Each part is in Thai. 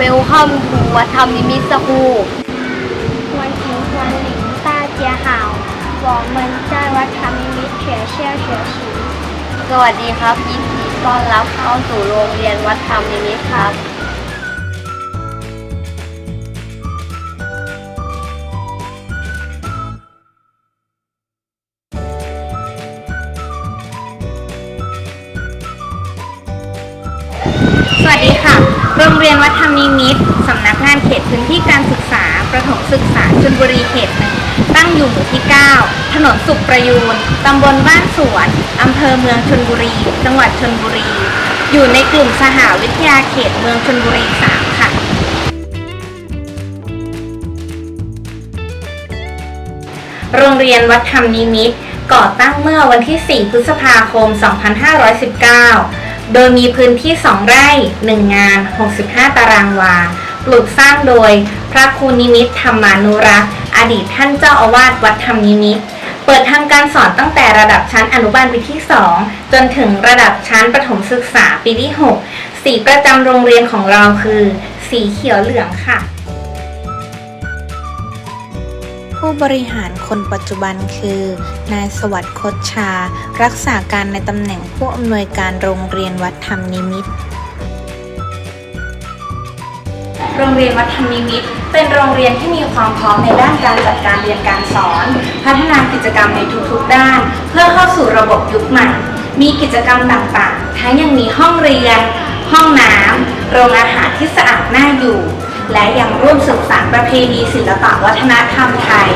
Welcome to วัดธรรมนิมิตรสคูล วันถึงวันหลิง大家好我们在วัดธรรมนิมิตร学校学习 สวัสดีครับ ยินดีต้อนรับเข้าสู่โรงเรียนวัดธรรมนิมิตรครับ สวัสดีค่ะ โรงเรียนวัดธรรมนิมิตรสำนักงานเขตพื้นที่การศึกษา ประถมศึกษาชลบุรีเขตหนึ่งตั้งอยู่หมู่ที่ 9 ถนนสุขประยูนตำบลบ้านสวนอำเภอเมืองชลบุรี จังหวัดชลบุรี อยู่ในกลุ่มสหวิทยาเขตเมืองชลบุรี 3 ค่ะโรงเรียนวัดธรรมนิมิตรก่อตั้งเมื่อวันที่ 4 พฤษภาคม 2519 โดยมีพื้นที่ 2 ไร่ 1 งาน 65 ตารางวา ปลูกสร้างโดยพระครูนิมิตธรรมานุรักษ์ อดีตท่านเจ้าอาวาสวัดธรรมนิมิต เปิดทำการสอนตั้งแต่ระดับชั้นอนุบาลปีที่ 2 จนถึงระดับชั้นประถมศึกษาปีที่ 6 สีประจำโรงเรียนของเราคือ สีเขียวเหลืองค่ะ ผู้บริหารคนปัจจุบันคือ นายสวัสดิ์คดชา รักษาการในตำแหน่งผู้อำนวยการโรงเรียนวัดธรรมนิมิตรโรงเรียนวัดธรรมนิมิตเป็นโรงเรียนที่มีความพร้อมในด้านการจัดการเรียนการสอน พัฒนากิจกรรมในทุกๆด้าน เพื่อเข้าสู่ระบบยุคใหม่ มีกิจกรรมต่างๆ ทั้งยังมีห้องเรียน ห้องน้ำโรงอาหารที่สะอาดน่าอยู่ และยังร่วมสืบสานประเพณีศิลปะวัฒนธรรมไทย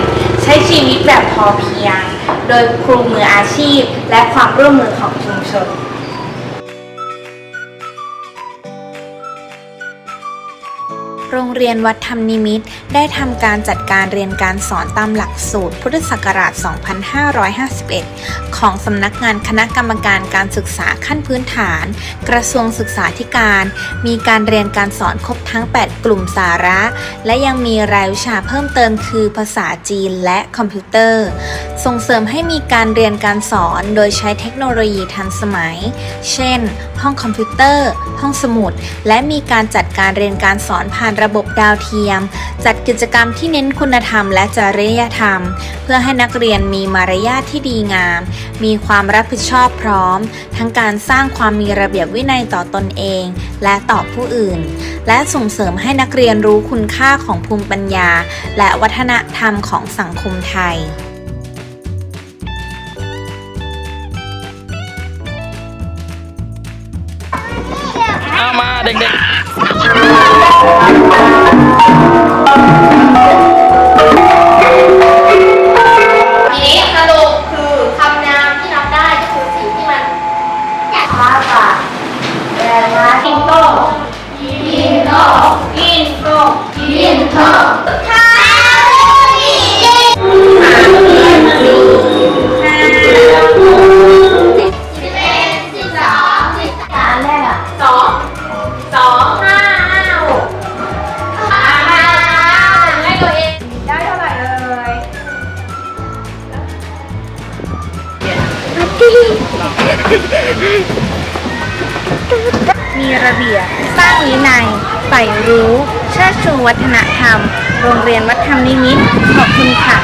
ใช้ชีวิตแบบพอเพียง โดยครูมืออาชีพ และความร่วมมือของชุมชนโรงเรียนวัดธรรมนิมิตได้ทำการจัดการเรียนการสอนตามหลักสูตรพุทธศักราช 2551 ของสำนักงานคณะกรรมการการศึกษาขั้นพื้นฐาน กระทรวงศึกษาธิการ มีการเรียนการสอนครบ ทั้ง 8 กลุ่มสาระ และยังมีรายวิชาเพิ่มเติมคือภาษาจีนและคอมพิวเตอร์ ส่งเสริมให้มีการเรียนการสอนโดยใช้เทคโนโลยีทันสมัย เช่น ห้องคอมพิวเตอร์ ห้องสมุด และมีการจัดการเรียนการสอนผ่านระบบดาวเทียม จัดกิจกรรมที่เน้นคุณธรรมและจริยธรรม เพื่อให้นักเรียนมีมารยาทที่ดีงาม มีความรับผิดชอบพร้อม ทั้งการสร้างความมีระเบียบวินัยต่อตนเอง และต่อผู้อื่น และส่งเสริมให้นักเรียนรู้คุณค่าของภูมิปัญญา และวัฒนธรรมของสังคมไทยเอามาเด็กๆ อินโตอินโตอินโตทาสิบเอ็ดสิบสองสิบสามแรกอะสองสองห้าห้าหกห้าให้ตัวเองได้เท่าไหร่เอ่ยมีระเบียบสร้างวินัย ใฝ่รู้เชิดชูวัฒนธรรม โรงเรียนวัดธรรมนิมิตขอบคุณค่ะ